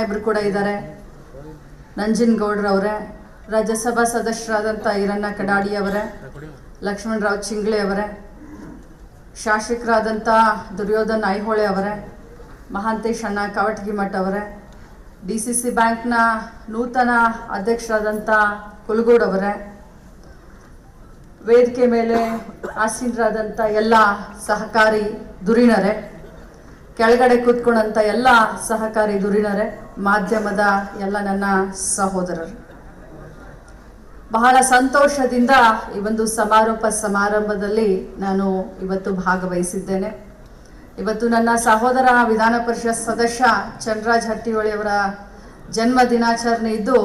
ಸಾಹೇಬರು ಕೂಡ ಇದ್ದಾರೆ. ನಂಜನಗೌಡ್ರವರೇ ರಾಜ್ಯಸಭಾ ಸದಸ್ಯರಾದಂಥ ಈರಣ್ಣ ಕಡಾಡಿ ಅವರೇ, ಲಕ್ಷ್ಮಣರಾವ್ ಚಿಂಗ್ಳೆ ಅವರೇ ಶಾಸಕರಾದಂಥ ದುರ್ಯೋಧನ್ ಐಹೊಳೆ ಅವರೇ, ಮಹಾಂತೇಶ್ ಅಣ್ಣ ಕವಟಗಿಮಠ್ ಅವರೇ, ಡಿ ಸಿ ಸಿ ಬ್ಯಾಂಕ್ನ ನೂತನ ಅಧ್ಯಕ್ಷರಾದಂಥ ಕುಲಗೋಡ್ ಅವರೇ, ವೇದಿಕೆ ಮೇಲೆ ಆಸೀನರಾದಂಥ ಎಲ್ಲ ಸಹಕಾರಿ ಧುರೀಣರೇ ಕೆಳಗಡೆ ಕೂತ್ಕೊಂಡಂಥ ಎಲ್ಲ ಸಹಕಾರಿ ಧುರೀಣರೇ ಮಾಧ್ಯಮದ ಎಲ್ಲ ನನ್ನ ಸಹೋದರರು. ಬಹಳ ಸಂತೋಷದಿಂದ ಈ ಒಂದು ಸಮಾರೋಪ ಸಮಾರಂಭದಲ್ಲಿ ನಾನು ಇವತ್ತು ಭಾಗವಹಿಸಿದ್ದೇನೆ. ಇವತ್ತು ನನ್ನ ಸಹೋದರ ವಿಧಾನ ಪರಿಷತ್ ಸದಸ್ಯ ಚಂದ್ರರಾಜ್ ಹಟ್ಟಿಹೊಳಿ ಅವರ ಜನ್ಮ ದಿನಾಚರಣೆ ಇದ್ದು,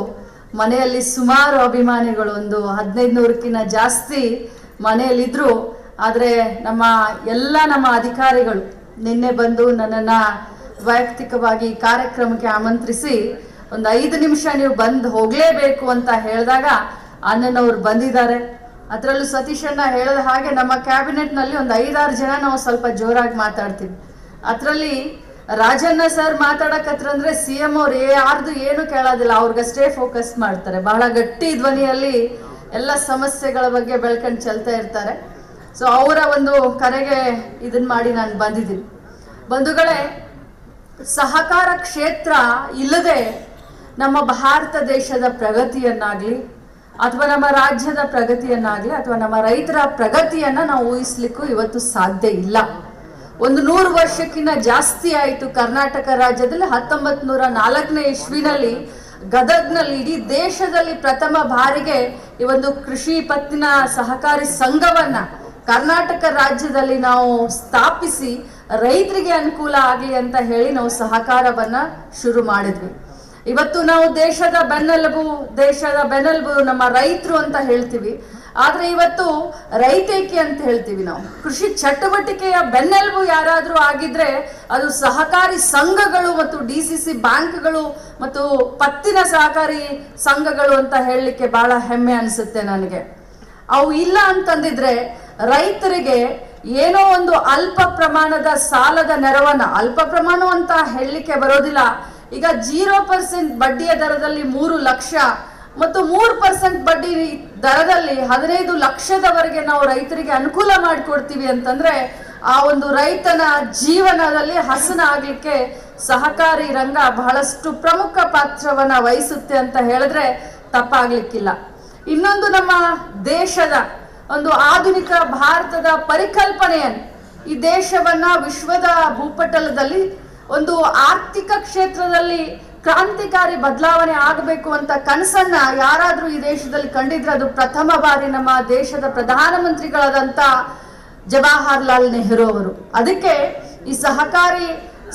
ಮನೆಯಲ್ಲಿ ಸುಮಾರು ಅಭಿಮಾನಿಗಳು, ಒಂದು ಹದಿನೈದು ನೂರಕ್ಕಿಂತ ಜಾಸ್ತಿ ಮನೆಯಲ್ಲಿದ್ದರು ಆದರೆ ನಮ್ಮ ಎಲ್ಲ ನಮ್ಮ ಅಧಿಕಾರಿಗಳು ನಿನ್ನೆ ಬಂದು ನನ್ನನ್ನು ವೈಯಕ್ತಿಕವಾಗಿ ಕಾರ್ಯಕ್ರಮಕ್ಕೆ ಆಮಂತ್ರಿಸಿ ಒಂದು ಐದು ನಿಮಿಷ ನೀವು ಬಂದು ಹೋಗಲೇಬೇಕು ಅಂತ ಹೇಳಿದಾಗ ಅಣ್ಣನವ್ರು ಬಂದಿದ್ದಾರೆ. ಅದರಲ್ಲೂ ಸತೀಶ್ ಅಣ್ಣ ಹೇಳಿದ ಹಾಗೆ ನಮ್ಮ ಕ್ಯಾಬಿನೆಟ್ನಲ್ಲಿ ಒಂದು ಐದಾರು ಜನ ನಾವು ಸ್ವಲ್ಪ ಜೋರಾಗಿ ಮಾತಾಡ್ತೀವಿ. ಅದರಲ್ಲಿ ರಾಜಣ್ಣ ಸರ್ ಮಾತಾಡಕತ್ರಂದ್ರೆ ಸಿ ಎಂ ಅವ್ರು ಯಾರ್ದು ಏನು ಕೇಳೋದಿಲ್ಲ, ಅವ್ರಿಗಷ್ಟೇ ಫೋಕಸ್ ಮಾಡ್ತಾರೆ. ಬಹಳ ಗಟ್ಟಿ ಧ್ವನಿಯಲ್ಲಿ ಎಲ್ಲ ಸಮಸ್ಯೆಗಳ ಬಗ್ಗೆ ಬೆಳ್ಕೊಂಡು ಚೆಲ್ತಾ ಇರ್ತಾರೆ. ಸೊ ಅವರ ಒಂದು ಕರೆಗೆ ಇದನ್ನ ಮಾಡಿ ನಾನು ಬಂದಿದ್ದೀನಿ. ಬಂಧುಗಳೇ, ಸಹಕಾರ ಕ್ಷೇತ್ರ ಇಲ್ಲದೆ ನಮ್ಮ ಭಾರತ ದೇಶದ ಪ್ರಗತಿಯನ್ನಾಗಲಿ, ಅಥವಾ ನಮ್ಮ ರಾಜ್ಯದ ಪ್ರಗತಿಯನ್ನಾಗಲಿ, ಅಥವಾ ನಮ್ಮ ರೈತರ ಪ್ರಗತಿಯನ್ನ ನಾವು ಊಹಿಸ್ಲಿಕ್ಕೂ ಇವತ್ತು ಸಾಧ್ಯ ಇಲ್ಲ. ಒಂದು ನೂರು ವರ್ಷಕ್ಕಿಂತ ಜಾಸ್ತಿ ಆಯಿತು ಕರ್ನಾಟಕ ರಾಜ್ಯದಲ್ಲಿ ಹತ್ತೊಂಬತ್ ನೂರ ನಾಲ್ಕನೇ ಇಸ್ವಿನಲ್ಲಿ, ಗದಗ್ನಲ್ಲಿ, ಇಡೀ ದೇಶದಲ್ಲಿ ಪ್ರಥಮ ಬಾರಿಗೆ ಈ ಒಂದು ಕೃಷಿ ಪತ್ತಿನ ಸಹಕಾರಿ ಸಂಘವನ್ನ ಕರ್ನಾಟಕ ರಾಜ್ಯದಲ್ಲಿ ನಾವು ಸ್ಥಾಪಿಸಿ ರೈತರಿಗೆ ಅನುಕೂಲ ಆಗಲಿ ಅಂತ ಹೇಳಿ ನಾವು ಸಹಕಾರವನ್ನ ಶುರು ಮಾಡಿದ್ವಿ. ಇವತ್ತು ನಾವು ದೇಶದ ಬೆನ್ನೆಲುಬು ದೇಶದ ಬೆನ್ನೆಲುಬು ನಮ್ಮ ರೈತರು ಅಂತ ಹೇಳ್ತೀವಿ. ಆದ್ರೆ ಇವತ್ತು ರೈತೈಕೆ ಅಂತ ಹೇಳ್ತೀವಿ ನಾವು. ಕೃಷಿ ಚಟುವಟಿಕೆಯ ಬೆನ್ನೆಲುಬು ಯಾರಾದ್ರೂ ಆಗಿದ್ರೆ ಅದು ಸಹಕಾರಿ ಸಂಘಗಳು ಮತ್ತು ಡಿ ಸಿ ಸಿ ಬ್ಯಾಂಕ್ಗಳು ಮತ್ತು ಪತ್ತಿನ ಸಹಕಾರಿ ಸಂಘಗಳು ಅಂತ ಹೇಳಲಿಕ್ಕೆ ಬಹಳ ಹೆಮ್ಮೆ ಅನಿಸುತ್ತೆ ನನಗೆ. ಅವು ಇಲ್ಲ ಅಂತಂದಿದ್ರೆ ರೈತರಿಗೆ ಏನೋ ಒಂದು ಅಲ್ಪ ಪ್ರಮಾಣದ ಸಾಲದ ನೆರವನ್ನ, ಅಲ್ಪ ಪ್ರಮಾಣ ಅಂತ ಹೇಳಲಿಕ್ಕೆ ಬರೋದಿಲ್ಲ. ಈಗ ಜೀರೋ ಪರ್ಸೆಂಟ್ ಬಡ್ಡಿಯ ದರದಲ್ಲಿ ಮೂರು ಲಕ್ಷ ಮತ್ತು ಮೂರು ಪರ್ಸೆಂಟ್ ಬಡ್ಡಿ ದರದಲ್ಲಿ ಹದಿನೈದು ಲಕ್ಷದವರೆಗೆ ನಾವು ರೈತರಿಗೆ ಅನುಕೂಲ ಮಾಡಿಕೊಡ್ತೀವಿ ಅಂತಂದ್ರೆ ಆ ಒಂದು ರೈತನ ಜೀವನದಲ್ಲಿ ಹಸನ ಆಗ್ಲಿಕ್ಕೆ ಸಹಕಾರಿ ರಂಗ ಬಹಳಷ್ಟು ಪ್ರಮುಖ ಪಾತ್ರವನ್ನ ವಹಿಸುತ್ತೆ ಅಂತ ಹೇಳಿದ್ರೆ ತಪ್ಪಾಗ್ಲಿಕ್ಕಿಲ್ಲ. ಇನ್ನೊಂದು ನಮ್ಮ ದೇಶದ ಒಂದು ಆಧುನಿಕ ಭಾರತದ ಪರಿಕಲ್ಪನೆಯನ್ನು. ಈ ದೇಶವನ್ನ ವಿಶ್ವದ ಭೂಪಟಲದಲ್ಲಿ ಒಂದು ಆರ್ಥಿಕ ಕ್ಷೇತ್ರದಲ್ಲಿ ಕ್ರಾಂತಿಕಾರಿ ಬದಲಾವಣೆ ಆಗಬೇಕು ಅಂತ ಕನಸನ್ನ ಯಾರಾದರೂ ಈ ದೇಶದಲ್ಲಿ ಕಂಡಿದ್ರೆ ಅದು ಪ್ರಥಮ ಬಾರಿ ನಮ್ಮ ದೇಶದ ಪ್ರಧಾನಮಂತ್ರಿಗಳಾದಂಥ ಜವಾಹರ್ಲಾಲ್ ನೆಹರು ಅವರು. ಅದಕ್ಕೆ ಈ ಸಹಕಾರಿ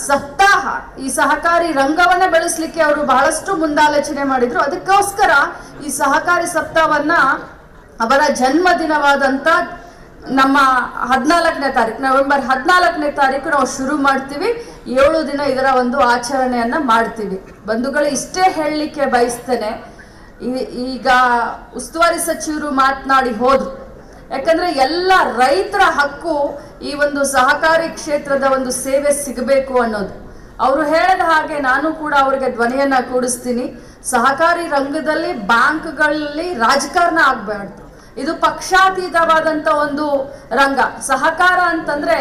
ಸಪ್ತಾಹ ಈ ಸಹಕಾರಿ ರಂಗವನ್ನ ಬೆಳೆಸಲಿಕ್ಕೆ ಅವರು ಬಹಳಷ್ಟು ಮುಂದಾಲೋಚನೆ ಮಾಡಿದ್ರು. ಅದಕ್ಕೋಸ್ಕರ ಈ ಸಹಕಾರಿ ಸಪ್ತಾಹವನ್ನ ಅವರ ಜನ್ಮ ದಿನವಾದಂತ ನಮ್ಮ ಹದಿನಾಲ್ಕನೇ ತಾರೀಕು, ನವೆಂಬರ್ ಹದಿನಾಲ್ಕನೇ ತಾರೀಕು ನಾವು ಶುರು ಮಾಡ್ತೀವಿ. ಏಳು ದಿನ ಇದರ ಒಂದು ಆಚರಣೆಯನ್ನ ಮಾಡ್ತೀವಿ. ಬಂಧುಗಳು, ಇಷ್ಟೇ ಹೇಳಲಿಕ್ಕೆ ಬಯಸ್ತೇನೆ. ಈಗ ಉಸ್ತುವಾರಿ ಸಚಿವರು ಮಾತನಾಡಿ ಹೋದ್ರು. ಯಾಕಂದ್ರೆ ಎಲ್ಲ ರೈತರ ಹಕ್ಕು ಈ ಒಂದು ಸಹಕಾರಿ ಕ್ಷೇತ್ರದ ಒಂದು ಸೇವೆ ಸಿಗಬೇಕು ಅನ್ನೋದು. ಅವರು ಹೇಳಿದ ಹಾಗೆ ನಾನು ಕೂಡ ಅವರಿಗೆ ಧ್ವನಿಯನ್ನ ಕೂಡಿಸ್ತೀನಿ. ಸಹಕಾರಿ ರಂಗದಲ್ಲಿ, ಬ್ಯಾಂಕ್ಗಳಲ್ಲಿ ರಾಜಕಾರಣ ಆಗ್ಬಾರ್ದು. ಇದು ಪಕ್ಷಾತೀತವಾದಂತ ಒಂದು ರಂಗ. ಸಹಕಾರ ಅಂತಂದ್ರೆ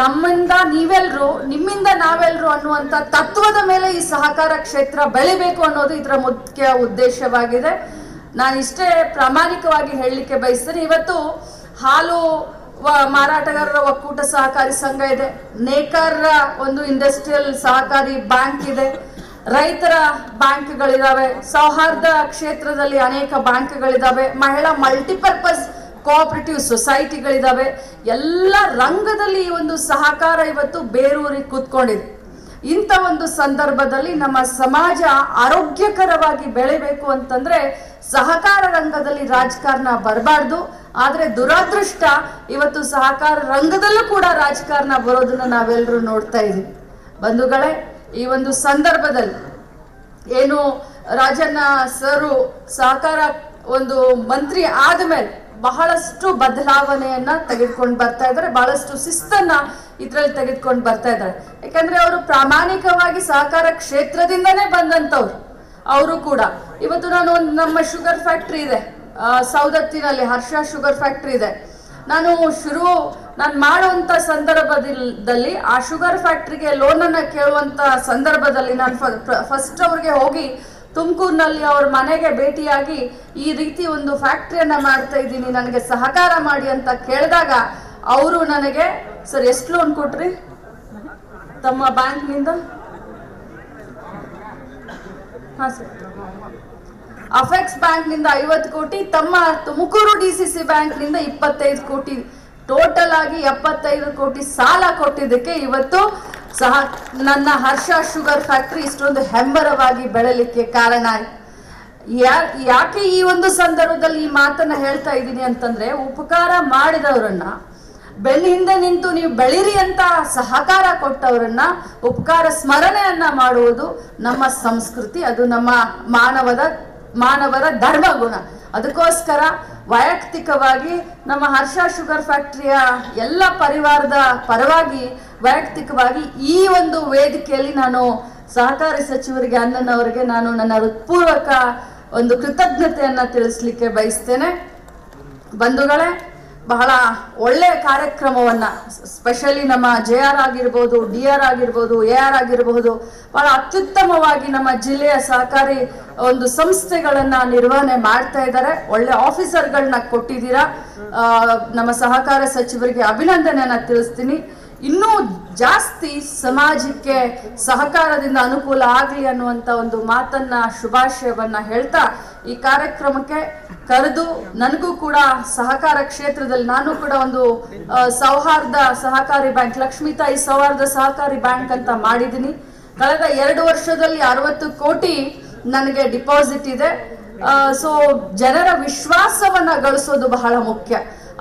ನಮ್ಮಿಂದ ನೀವೆಲ್ರು, ನಿಮ್ಮಿಂದ ನಾವೆಲ್ರು ಅನ್ನುವಂತ ತತ್ವದ ಮೇಲೆ ಈ ಸಹಕಾರ ಕ್ಷೇತ್ರ ಬೆಳಿಬೇಕು ಅನ್ನೋದು ಇದರ ಮುಖ್ಯ ಉದ್ದೇಶವಾಗಿದೆ. ನಾನು ಇಷ್ಟೇ ಪ್ರಾಮಾಣಿಕವಾಗಿ ಹೇಳಲಿಕ್ಕೆ ಬಯಸ್ತೇನೆ. ಇವತ್ತು ಹಾಲು ಮಾರಾಟಗಾರರ ಒಕ್ಕೂಟ ಸಹಕಾರಿ ಸಂಘ ಇದೆ. ನೇಕಾರರ ಒಂದು ಇಂಡಸ್ಟ್ರಿಯಲ್ ಸಹಕಾರಿ ಬ್ಯಾಂಕ್ ಇದೆ. ರೈತರ ಬ್ಯಾಂಕ್ಗಳಿದಾವೆ. ಸೌಹಾರ್ದ ಕ್ಷೇತ್ರದಲ್ಲಿ ಅನೇಕ ಬ್ಯಾಂಕ್ಗಳಿದಾವೆ. ಮಹಿಳಾ ಮಲ್ಟಿಪರ್ಪಸ್ ಕೋಆಪರೇಟಿವ್ ಸೊಸೈಟಿಗಳಿದಾವೆ ಎಲ್ಲ ರಂಗದಲ್ಲಿ ಈ ಒಂದು ಸಹಕಾರ ಇವತ್ತು ಬೇರೂರಿ ಕೂತ್ಕೊಂಡಿದೆ. ಇಂಥ ಒಂದು ಸಂದರ್ಭದಲ್ಲಿ ನಮ್ಮ ಸಮಾಜ ಆರೋಗ್ಯಕರವಾಗಿ ಬೆಳಿಬೇಕು ಅಂತಂದ್ರೆ ಸಹಕಾರ ರಂಗದಲ್ಲಿ ರಾಜಕಾರಣ ಬರಬಾರ್ದು. ಆದ್ರೆ ದುರಾದೃಷ್ಟ ಇವತ್ತು ಸಹಕಾರ ರಂಗದಲ್ಲೂ ಕೂಡ ರಾಜಕಾರಣ ಬರೋದನ್ನ ನಾವೆಲ್ಲರೂ ನೋಡ್ತಾ ಇದೀವಿ. ಬಂಧುಗಳೇ, ಈ ಒಂದು ಸಂದರ್ಭದಲ್ಲಿ ಏನು ರಾಜಣ್ಣ ಸರು ಸಹಕಾರ ಒಂದು ಮಂತ್ರಿ ಆದಮೇಲೆ ಬಹಳಷ್ಟು ಬದಲಾವಣೆಯನ್ನ ತೆಗೆದುಕೊಂಡು ಬರ್ತಾ ಇದ್ದಾರೆ, ಬಹಳಷ್ಟು ಶಿಸ್ತನ್ನ ಇದ್ರಲ್ಲಿ ತೆಗೆದುಕೊಂಡು ಬರ್ತಾ ಇದ್ದಾರೆ. ಯಾಕಂದ್ರೆ ಅವರು ಪ್ರಾಮಾಣಿಕವಾಗಿ ಸಹಕಾರ ಕ್ಷೇತ್ರದಿಂದನೇ ಬಂದಂತವ್ರು ಅವರು ಕೂಡ. ಇವತ್ತು ನಾನು ಒಂದು ನಮ್ಮ ಶುಗರ್ ಫ್ಯಾಕ್ಟ್ರಿ ಇದೆ. ಸೌದತ್ತಿನಲ್ಲಿ ಹರ್ಷ ಶುಗರ್ ಫ್ಯಾಕ್ಟ್ರಿ ಇದೆ. ನಾನು ಶುರು, ನಾನು ಮಾಡುವಂತ ಸಂದರ್ಭದಲ್ಲಿ ಆ ಶುಗರ್ ಫ್ಯಾಕ್ಟ್ರಿಗೆ ಲೋನನ್ನು ಕೇಳುವಂಥ ಸಂದರ್ಭದಲ್ಲಿ ನಾನು ಫಸ್ಟ್ ಅವ್ರಿಗೆ ಹೋಗಿ ತುಮಕೂರಿನಲ್ಲಿ ಅವ್ರ ಮನೆಗೆ ಭೇಟಿಯಾಗಿ ಈ ರೀತಿ ಒಂದು ಫ್ಯಾಕ್ಟ್ರಿಯನ್ನು ಮಾಡ್ತಾ ಇದ್ದೀನಿ, ನನಗೆ ಸಹಕಾರ ಮಾಡಿ ಅಂತ ಕೇಳಿದಾಗ ಅವರು ನನಗೆ, ಸರ್, ಎಷ್ಟು ಲೋನ್ ಕೊಟ್ರಿ? ತಮ್ಮ ಬ್ಯಾಂಕ್ನಿಂದ? ಹಾಂ, ಸರ್. ಅಫೆಕ್ಸ್ ಬ್ಯಾಂಕ್ನಿಂದ ಐವತ್ತು ಕೋಟಿ, ತಮ್ಮ ತುಮಕೂರು ಡಿ ಸಿ ಸಿ ಬ್ಯಾಂಕ್ನಿಂದ ಇಪ್ಪತ್ತೈದು ಕೋಟಿ, ಟೋಟಲ್ ಆಗಿ ಎಪ್ಪತ್ತೈದು ಕೋಟಿ ಸಾಲ ಕೊಟ್ಟಿದ್ದಕ್ಕೆ ಇವತ್ತು ಸಹ ನನ್ನ ಹರ್ಷ ಶುಗರ್ ಫ್ಯಾಕ್ಟ್ರಿ ಇಷ್ಟೊಂದು ಹೆಮ್ಮರವಾಗಿ ಬೆಳಲಿಕ್ಕೆ ಕಾರಣ. ಯಾಕೆ ಈ ಒಂದು ಸಂದರ್ಭದಲ್ಲಿ ಈ ಮಾತನ್ನ ಹೇಳ್ತಾ ಇದ್ದೀನಿ ಅಂತಂದ್ರೆ, ಉಪಕಾರ ಮಾಡಿದವರನ್ನ ಬೆನ್ನ ಹಿಂದೆ ನಿಂತು ನೀವು ಬೆಳಿರಿ ಅಂತ ಸಹಕಾರ ಕೊಟ್ಟವರನ್ನ, ಉಪಕಾರ ಸ್ಮರಣೆಯನ್ನ ಮಾಡುವುದು ನಮ್ಮ ಸಂಸ್ಕೃತಿ, ಅದು ನಮ್ಮ ಮಾನವದ ಮಾನವರ ಧರ್ಮ ಗುಣ ಅದಕ್ಕೋಸ್ಕರ ವೈಯಕ್ತಿಕವಾಗಿ ನಮ್ಮ ಹರ್ಷ ಶುಗರ್ ಫ್ಯಾಕ್ಟ್ರಿಯ ಎಲ್ಲ ಪರಿವಾರದ ಪರವಾಗಿ ವೈಯಕ್ತಿಕವಾಗಿ ಈ ಒಂದು ವೇದಿಕೆಯಲ್ಲಿ ನಾನು ಸಹಕಾರಿ ಸಚಿವರಿಗೆ, ಅಣ್ಣನವರಿಗೆ ನಾನು ನನ್ನ ಹೃತ್ಪೂರ್ವಕ ಒಂದು ಕೃತಜ್ಞತೆಯನ್ನ ತಿಳಿಸ್ಲಿಕ್ಕೆ ಬಯಸ್ತೇನೆ. ಬಂಧುಗಳೇ ಬಹಳ ಒಳ್ಳೆಯ ಕಾರ್ಯಕ್ರಮವನ್ನ ಸ್ಪೆಷಲಿ ನಮ್ಮ ಜೆ ಆರ್ ಆಗಿರ್ಬೋದು ಡಿ ಆರ್ ಆಗಿರ್ಬೋದು ಎ ಆರ್ ಆಗಿರಬಹುದು ಬಹಳ ಅತ್ಯುತ್ತಮವಾಗಿ ನಮ್ಮ ಜಿಲ್ಲೆಯ ಸಹಕಾರಿ ಒಂದು ಸಂಸ್ಥೆಗಳನ್ನ ನಿರ್ವಹಣೆ ಮಾಡ್ತಾ ಇದ್ದಾರೆ. ಒಳ್ಳೆ ಆಫೀಸರ್ಗಳನ್ನ ಕೊಟ್ಟಿದ್ದೀರಾ. ನಮ್ಮ ಸಹಕಾರ ಸಚಿವರಿಗೆ ಅಭಿನಂದನೆಯನ್ನ ತಿಳಿಸ್ತೀನಿ. ಇನ್ನೂ ಜಾಸ್ತಿ ಸಮಾಜಕ್ಕೆ ಸಹಕಾರದಿಂದ ಅನುಕೂಲ ಆಗಲಿ ಅನ್ನುವಂತ ಒಂದು ಮಾತನ್ನ, ಶುಭಾಶಯವನ್ನ ಹೇಳ್ತಾ ಈ ಕಾರ್ಯಕ್ರಮಕ್ಕೆ ಕರೆದು ನನಗೂ ಕೂಡ ಸಹಕಾರ ಕ್ಷೇತ್ರದಲ್ಲಿ ನಾನು ಕೂಡ ಒಂದು ಸೌಹಾರ್ದ ಸಹಕಾರಿ ಬ್ಯಾಂಕ್ ಲಕ್ಷ್ಮೀತಾಯಿ ಸೌಹಾರ್ದ ಸಹಕಾರಿ ಬ್ಯಾಂಕ್ ಅಂತ ಮಾಡಿದ್ದೀನಿ. ಕಳೆದ ಎರಡು ವರ್ಷದಲ್ಲಿ ಅರವತ್ತು ಕೋಟಿ ನನಗೆ ಡಿಪಾಸಿಟ್ ಇದೆ. ಸೊ ಜನರ ವಿಶ್ವಾಸವನ್ನ ಗಳಿಸೋದು ಬಹಳ ಮುಖ್ಯ.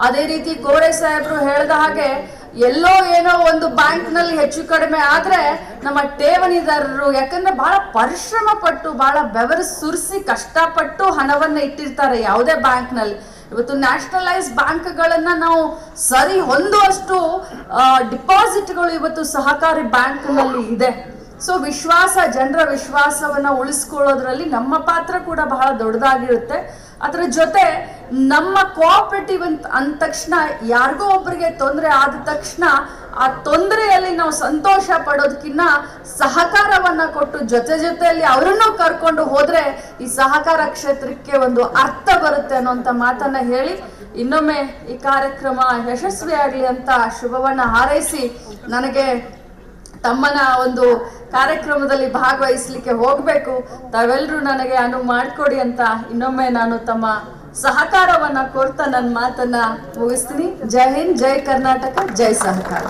ಅದೇ ರೀತಿ ಕೋರೆ ಸಾಹೇಬರು ಹೇಳಿದ ಹಾಗೆ ಎಲ್ಲೋ ಏನೋ ಒಂದು ಬ್ಯಾಂಕ್ನಲ್ಲಿ ಹೆಚ್ಚು ಕಡಿಮೆ ಆದ್ರೆ ನಮ್ಮ ಠೇವಣಿದಾರರು, ಯಾಕಂದ್ರೆ ಬಹಳ ಪರಿಶ್ರಮ ಪಟ್ಟು, ಬಹಳ ಬೆವರು ಸುರಿಸಿ ಕಷ್ಟಪಟ್ಟು ಹಣವನ್ನ ಇಟ್ಟಿರ್ತಾರೆ ಯಾವುದೇ ಬ್ಯಾಂಕ್ನಲ್ಲಿ ಇವತ್ತು ನ್ಯಾಷನಲೈಸ್ ಬ್ಯಾಂಕ್ಗಳನ್ನು ನಾವು ಸರಿ ಹೊಂದುವಷ್ಟು ಡಿಪಾಸಿಟ್ಗಳು ಇವತ್ತು ಸಹಕಾರಿ ಬ್ಯಾಂಕ್ನಲ್ಲಿ ಇದೆ. ಸೊ, ವಿಶ್ವಾಸ, ಜನರ ವಿಶ್ವಾಸವನ್ನ ಉಳಿಸ್ಕೊಳ್ಳೋದ್ರಲ್ಲಿ ನಮ್ಮ ಪಾತ್ರ ಕೂಡ ಬಹಳ ದೊಡ್ಡದಾಗಿರುತ್ತೆ. ಅದರ ಜೊತೆ ನಮ್ಮ ಕೋಆಪರೇಟಿವ್ ಅಂತ, ಅಂದ ತಕ್ಷಣ ಯಾರಿಗೋ ಒಬ್ಬರಿಗೆ ತೊಂದರೆ ಆದ ತಕ್ಷಣ ಆ ತೊಂದರೆಯಲ್ಲಿ ನಾವು ಸಂತೋಷ ಪಡೋದಕ್ಕಿನ್ನ ಸಹಕಾರವನ್ನ ಕೊಟ್ಟು ಜೊತೆ ಜೊತೆಯಲ್ಲಿ ಅವರನ್ನು ಕರ್ಕೊಂಡು ಹೋದ್ರೆ ಈ ಸಹಕಾರ ಕ್ಷೇತ್ರಕ್ಕೆ ಒಂದು ಅರ್ಥ ಬರುತ್ತೆ ಅನ್ನೋಂಥ ಮಾತನ್ನ ಹೇಳಿ ಇನ್ನೊಮ್ಮೆ ಈ ಕಾರ್ಯಕ್ರಮ ಯಶಸ್ವಿಯಾಗಲಿ ಅಂತ ಶುಭವನ್ನ ಹಾರೈಸಿ ನನಗೆ ತಮ್ಮನ ಒಂದು ಕಾರ್ಯಕ್ರಮದಲ್ಲಿ ಭಾಗವಹಿಸ್ಲಿಕ್ಕೆ ಹೋಗ್ಬೇಕು. ತಾವೆಲ್ಲರೂ ನನಗೆ ಅನುವು ಮಾಡಿಕೊಡಿ ಅಂತ ಇನ್ನೊಮ್ಮೆ ನಾನು ತಮ್ಮ ಸಹಕಾರವನ್ನ ಕೊಡ್ತಾ ನನ್ನ ಮಾತನ್ನ ಮುಗಿಸ್ತೀನಿ. ಜೈ ಹಿಂದ್ ಜೈ ಕರ್ನಾಟಕ ಜೈ ಸಹಕಾರ.